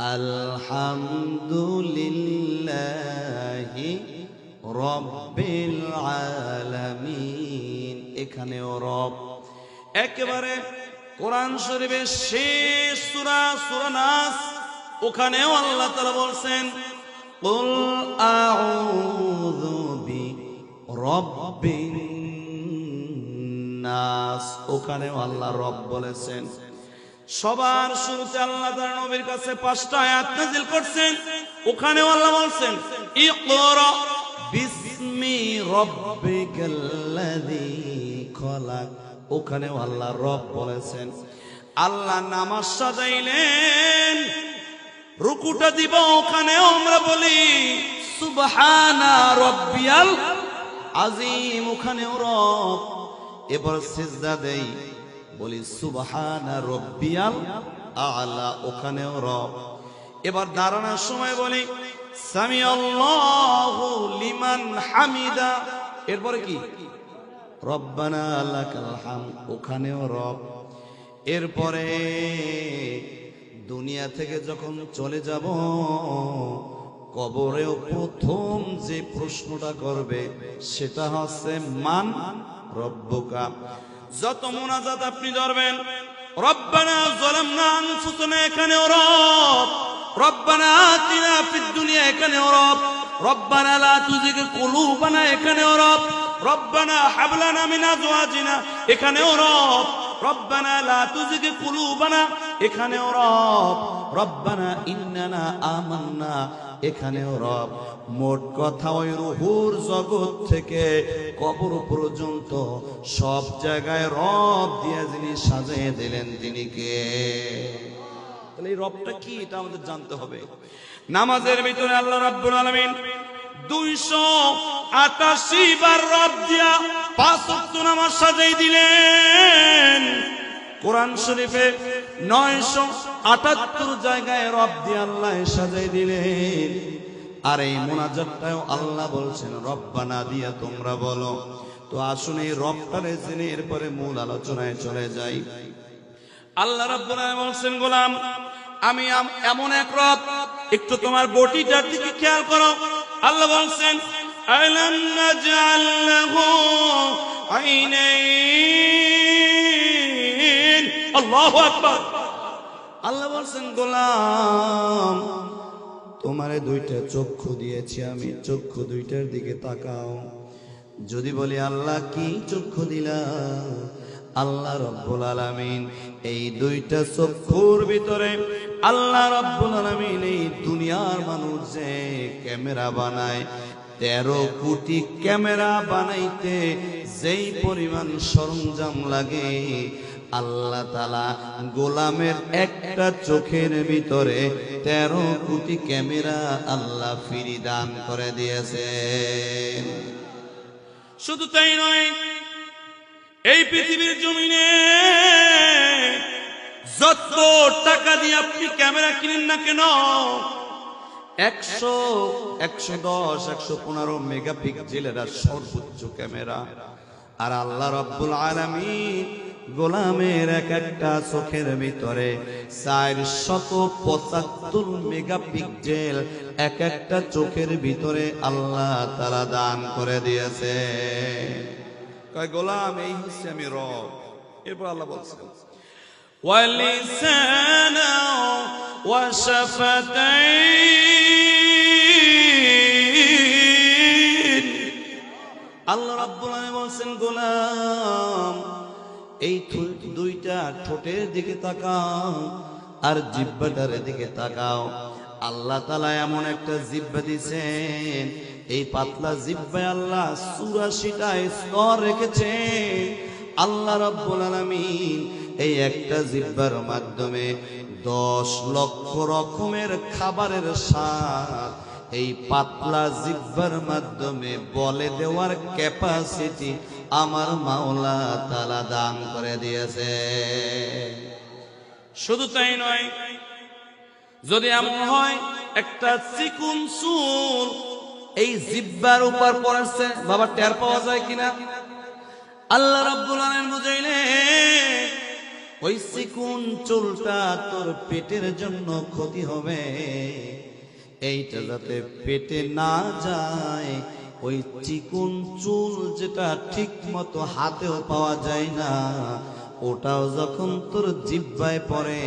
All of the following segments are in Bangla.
আলহামদুলিল্লাহি রব্বিল আলামিন। এখানেও রব। একেবারে কোরআন শরীফের শেষ সূরা সূরা নাস, ওখানেও আল্লাহ তাআলা বলছেন, কুল আউযু বি রব্বিন নাস। ওখানেও আল্লাহ রব বলেছেন। সবার শুরুতে আল্লাহ তার নবীর কাছে পাঁচটা আয়াত করছেন। ওখানেও আল্লাহ বলছেন, ইকরা বিসমি রাব্বিকাল্লাযী খলাক। ওখানেও আল্লাহ রব বলেছেন, আল্লাহ নামাজ সাজাইলেন, রুকুটা দিব, ওখানেও আমরা বলি, সুবহানা রব্বিয়াল আজিম, ওখানেও রব। এবার সিজদা দেই বলি, সুবহানা রব্বিয়াল আলা ওখানেও রব। এবার দাঁড়ানোর সময় বলি সামি আল্লাহু লিমান হামিদা এরপরে কি? রব্বানা লাকাল হাম ওখানেও রব। এরপরে, দুনিয়া থেকে যখন চলে যাব, কবরেও প্রথম যে প্রশ্নটা করবে, সেটা হচ্ছে, মান রব্বুকা? যত মোনাজাত আপনি ধরবেন, রব্বানা যালামনা আনফুসানা এখানে রব, রব্বানা আতিনা ফিদ দুনিয়া এখানেও রব, রব্বানা লা তুজিগ কুলুবানা এখানে রব, রব্বানা হাবলানা মিন আজওয়াজিনা এখানে রব, রব্বানা লা তুজিগ কুলুবানা এখানে রব, রব্বানা ইন্নানা আমান্না এখানেও রব মোট কথা ওই রুহুর জগৎ থেকে কবর পর্যন্ত সব জায়গায় রব দিয়ে যিনি সাজিয়ে দিলেন তিনি কে? তাহলে এই রবটা কি? এটা আমাদের জানতে হবে। নামাজের ভিতরে আল্লাহ রাব্বুল আলামিন দুইশো আটাশি বার রব দিয়া পাঁচ নামাজ দিলেন। কোরআন শরীফে নয়শো আটাত্তর জায়গায় রব দিয়ে আল্লাহ সাজাই দিলেন। আর এই মোনাজাতটাও আল্লাহ বলছেন, রব্বানা দিয়া তোমরা বলো। তো আসুন এই রবটারে জেনে এরপরে মূল আলোচনায় চলে যাই। আল্লাহ রাব্বুল বলছেন, গোলাম, আমি এমন এক রব, একটু তোমার বটিটার দিকে খেয়াল করো। আল্লাহ বলছেন, আলাম নাজআল লাহু আইনাইন আল্লাহু আকবার। আল্লাহ বলছেন, গোলাম, তোমারে দুইটা চক্ষু দিয়েছি আমি। চক্ষু দুইটার দিকে তাকাও। যদি বলি, আল্লাহ, কি চক্ষু দিলা? আল্লাহ রব্বুল আলামিন এই দুইটা চক্ষুর ভিতরে আল্লাহ রব্বুল আলামিন এই দুনিয়ার মানুষ যে ক্যামেরা বানায়, তেরো কোটি ক্যামেরা বানাইতে যেই পরিমাণ সরঞ্জাম লাগে আল্লাহ তালা গোলামের একটা চোখের ভিতরে তেরো কোটি ক্যামেরা আল্লাহ ফিরি দান করে দিয়েছে। শুধু তাই নয়, এই পৃথিবীর জমিনে যত টাকা দিয়ে আপনি ক্যামেরা কিনেন না কেন, একশো একশো দশ, একশো পনেরো মেগাপিক্সেলের সর্বোচ্চ ক্যামেরা। আর আল্লাহ রব্বুল আলামিন গোলামের এক একটা চোখের ভিতরে চার শত পঁচাত্তর মেগা পিক্সেল এক একটা চোখের ভিতরে আল্লাহ তারা দান করে দিয়েছে। গোলাম, এই হচ্ছে আমি রব। এরপর আল্লাহ বলছে আল্লাহ রাব্বুল আলামিন বলছেন, গোলাম এই দুইটা ঠোঁটের দিকে তাকাও আর জিব্বাটার দিকে তাকাও। আল্লাহ তালা এমন একটা জিব্বা দিছেন এই পাতলা জিব্বায় আল্লাহ চুরাশিটা স্তর রেখেছে আল্লাহ রাব্বুল আলামিন এই একটা জিব্বার মাধ্যমে দশ লক্ষ রকমের খাবারের স্বাদ এই পাতলা জিব্বার মাধ্যমে বলে দেওয়ার ক্যাপাসিটি আমার মাওলা তালা দান করে দিয়েছে। শুধু তাই নয়, যদি এমন হয়, একটা চিকুন চুল এই জিব্বার উপর পড়েছে, বাবা টের পাওয়া যায় কিনা? আল্লাহ রাব্বুল আলামিন বুঝাইলে, ওই চিকুন চুলটা তোর পেটের জন্য ক্ষতি হবে। এইটা যাতে পেটে না যায়, ওই চিকুন চুল যেটা ঠিক মতো হাতেও পাওয়া যায় না, ওটাও যখন তোর জিব্বায় পড়ে,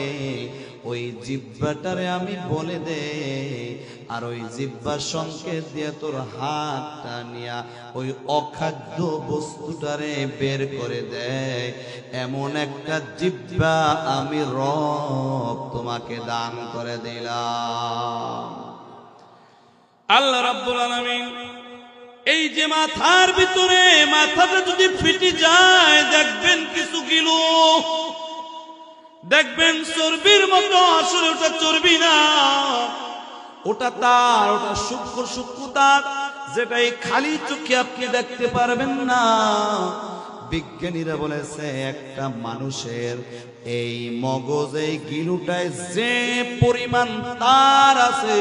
ওই জিব্বাটারে আমি বলে দে আর ওই জিব্বার সংকেত দিয়ে তোর হাতটা নিয়া ওই অখাদ্য বস্তুটারে বের করে দেয়। এমন একটা জিব্বা আমি রব তোমাকে দান করে দিলাম। আল্লাহ রাব্বুল আলামিন এই যে মাথার ভিতরে, মাথাটা যদি ফিটে যায়, দেখবেন কিছু কিলো দেখবেন চর্বির মতো, আসলে ওটা চর্বি না। ওটা তার, ওটা সূক্ষ্ম সূক্ষ্ম তার, যেটা এই খালি চোখে আপনি দেখতে পারবেন না। বিজ্ঞানীরা বলেছে, একটা মানুষের এই মগজ গিলুটায় যে পরিমাণ তার আছে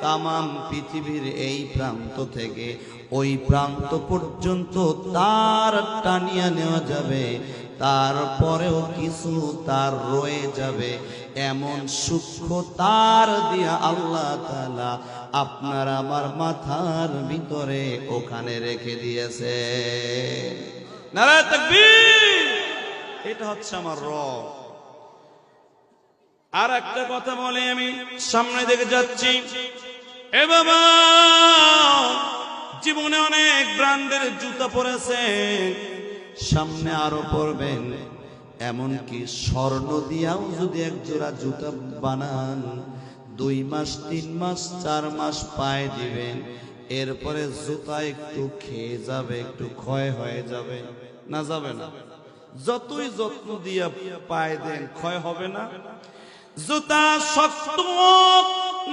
তামাম পৃথিবীর এই প্রান্ত থেকে ওই প্রান্ত পর্যন্ত তার টানিয়া নেওয়া যাবে। তারপরেও কিছু তার রয়ে যাবে। এমন সূক্ষ্ম তার দিয়া আল্লাহ তালা আপনার আমার মাথার ভিতরে ওখানে রেখে দিয়েছে। এটা হচ্ছে আমার রব। আর একটা কথা বলে আমি, সামনে দেখে যাচ্ছি। এ বাবা, জীবনে অনেক ব্র্যান্ডের জুতা পরেছেন, সামনে আরও পরবেন। এমনকি স্বর্ণ দিয়াও যদি এক জোড়া জুতা বানান, দুই মাস, তিন মাস, চার মাস পায়ে দিবেন, এরপরে জুতা একটু খেয়ে যাবে, একটু ক্ষয় হয়ে যাবে। না যাবে না। যতই যত্ন দিয়া পায়ে দেন, ক্ষয় হবে না। জুতা শক্ত হোক,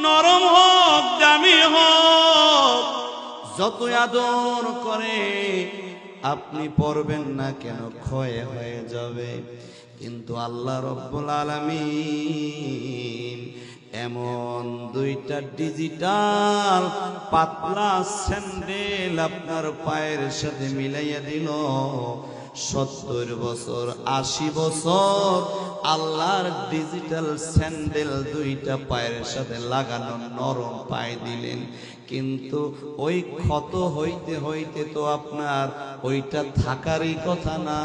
নরম হোক, দামি হোক, যতই আদর করে আপনি পড়বেন না কেন, ক্ষয় হয়ে যাবে। কিন্তু আল্লাহ রব্বুল আলামিন এমন দুইটা ডিজিটাল পাতলা স্যান্ডেল আপনার পায়ের সাথে মিলাইয়া দিল। সত্তর বছর আশি বছর আল্লাহর ডিজিটাল স্যান্ডেল দুইটা পায়ের সাথে লাগানো নরম পায়ে দিলেন কিন্তু ওই ক্ষত হইতে হইতে তো আপনার ওইটা থাকারই কথা না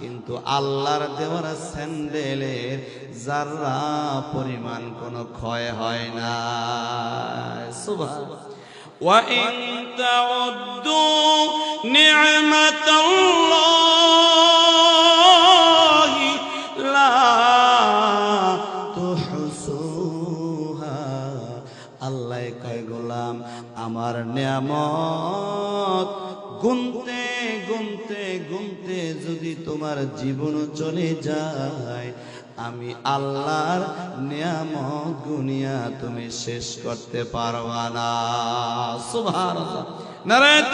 কিন্তু আল্লাহর দেওয়ার স্যান্ডেলের যারা পরিমাণ কোনো ক্ষয় হয় না সুবাহ وإن تعدوا نعمة الله গুনতে গুনতে গুনতে যদি তোমার জীবন চলে যায়, আমি আল্লাহর নিয়ামত গুনিয়া তুমি শেষ করতে পারবা না। সুভার নারায়ণ